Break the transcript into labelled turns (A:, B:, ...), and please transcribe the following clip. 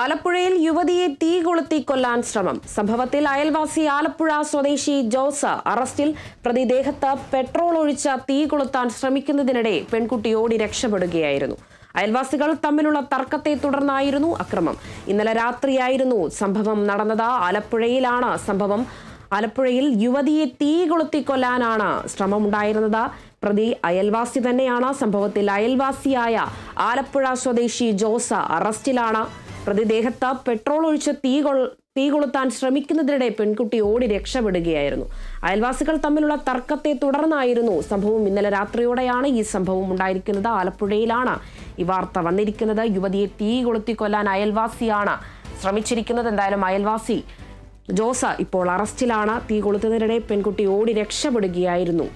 A: ആലപ്പുഴയിൽ യുവതിയെ തീ കൊളുത്തി കൊല്ലാൻ ശ്രമം. സംഭവത്തിൽ അയൽവാസി ആലപ്പുഴ സ്വദേശി ജോസ് അറസ്റ്റിൽ. പ്രതി ദേഹത്ത് പെട്രോൾ ഒഴിച്ച തീ കൊളുത്താൻ ശ്രമിക്കുന്നതിനിടെ പെൺകുട്ടി ഓടി രക്ഷപ്പെടുകയായിരുന്നു. അയൽവാസികൾ തമ്മിലുള്ള തർക്കത്തെ തുടർന്നായിരുന്നു അക്രമം. ഇന്നലെ രാത്രിയായിരുന്നു സംഭവം നടന്നത്. ആലപ്പുഴയിലാണ് സംഭവം. ആലപ്പുഴയിൽ യുവതിയെ തീ കൊളുത്തി കൊല്ലാനാണ് ശ്രമമുണ്ടായിരുന്നത്. പ്രതി അയൽവാസി തന്നെയാണ്. സംഭവത്തിൽ അയൽവാസിയായ ആലപ്പുഴ സ്വദേശി ജോസ അറസ്റ്റിലാണ്. പ്രതി ദേഹത്ത് പെട്രോൾ ഒഴിച്ച് തീ കൊൾ തീ കൊളുത്താൻ ശ്രമിക്കുന്നതിനിടെ പെൺകുട്ടി ഓടി രക്ഷപ്പെടുകയായിരുന്നു. അയൽവാസികൾ തമ്മിലുള്ള തർക്കത്തെ തുടർന്നായിരുന്നു സംഭവം. ഇന്നലെ രാത്രിയോടെയാണ് ഈ സംഭവം ഉണ്ടായിരിക്കുന്നത്. ആലപ്പുഴയിലാണ് ഈ വാർത്ത വന്നിരിക്കുന്നത്. യുവതിയെ തീ കൊളുത്തി കൊല്ലാൻ അയൽവാസിയാണ് ശ്രമിച്ചിരിക്കുന്നത്. എന്തായാലും അയൽവാസി ജോസ ഇപ്പോൾ അറസ്റ്റിലാണ്. തീ കൊളുത്തുന്നതിനിടെ പെൺകുട്ടി ഓടി രക്ഷപ്പെടുകയായിരുന്നു.